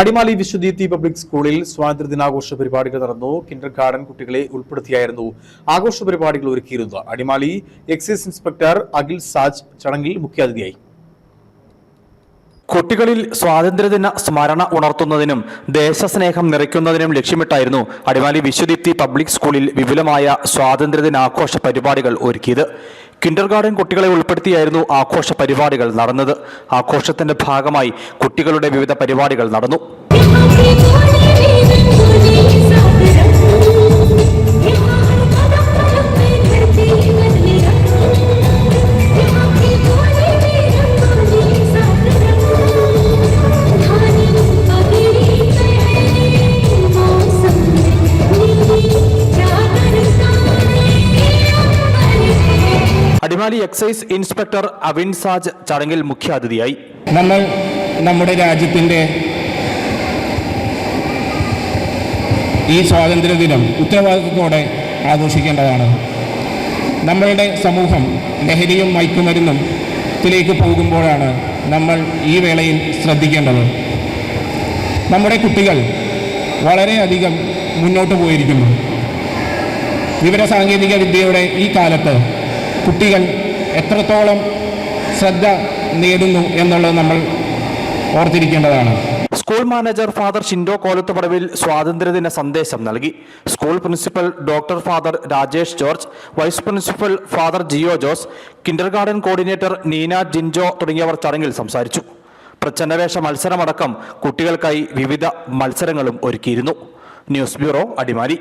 Adimali Vishwadeepthi public സ്കൂളിൽ സ്വാതന്ത്ര്യ ദിനാഘോഷ പരിപാടികൾ നടന്നു. കിൻഡർ ഗാർഡൻ കുട്ടികളെ ഉൾപ്പെടുത്തിയായിരുന്നു ആഘോഷ പരിപാടികൾ ഒരുക്കിയിരുന്നത്. അടിമാലി എക്സൈസ് ഇൻസ്പെക്ടർ അഖിൽ സാജ് ചടങ്ങിൽ മുഖ്യാതിഥിയായി. കുട്ടികളിൽ സ്വാതന്ത്ര്യദിന സ്മരണ ഉണർത്തുന്നതിനും ദേശസ്നേഹം നിറയ്ക്കുന്നതിനും ലക്ഷ്യമിട്ടായിരുന്നു അടിമാലി വിശ്വദീപ്തി പബ്ലിക് സ്കൂളിൽ വിപുലമായ സ്വാതന്ത്ര്യദിനാഘോഷ പരിപാടികൾ ഒരുക്കിയത്. കിൻഡർ ഗാർഡൻ കുട്ടികളെ ഉൾപ്പെടുത്തിയായിരുന്നു ആഘോഷ പരിപാടികൾ നടന്നത്. ആഘോഷത്തിന്റെ ഭാഗമായി കുട്ടികളുടെ വിവിധ പരിപാടികൾ നടന്നു. അടിമാലി എക്സൈസ് ഇൻസ്പെക്ടർ അവിൻ സാജ് ചടങ്ങിൽ മുഖ്യാതിഥിയായി. നമ്മൾ നമ്മുടെ രാജ്യത്തിന്റെ ഈ സ്വാതന്ത്ര്യദിനം ഉത്തരവാദിത്വത്തോടെ ആഘോഷിക്കേണ്ടതാണ്. നമ്മളുടെ സമൂഹം ലഹരിയും മയക്കുമരുന്നും ത്തിലേക്ക് പോകുമ്പോഴാണ് നമ്മൾ ഈ വേളയിൽ ശ്രദ്ധിക്കേണ്ടത്. നമ്മുടെ കുട്ടികൾ വളരെയധികം മുന്നോട്ട് പോയിരിക്കുന്നു. വിവരസാങ്കേതിക വിദ്യയുടെ ഈ കാലത്ത് കുട്ടികൾ എത്രത്തോളം ശ്രദ്ധ നേടുന്നു എന്നുള്ളത് നമ്മൾ ഓർത്തിരിക്കേണ്ടതാണ്. School manager father Shindo Kolathupadavil സ്വാതന്ത്ര്യദിന സന്ദേശം നൽകി. School principal doctor father Rajesh George vice principal father Jio Jose kindergarten coordinator Neena Jinjo തുടങ്ങിയവർ ചടങ്ങിൽ സംസാരിച്ചു. പ്രച്ഛന്നവേഷ മത്സരമടക്കം കുട്ടികൾക്കായി വിവിധ മത്സരങ്ങളും ഒരുക്കിയിരുന്നു. News bureau Adimali.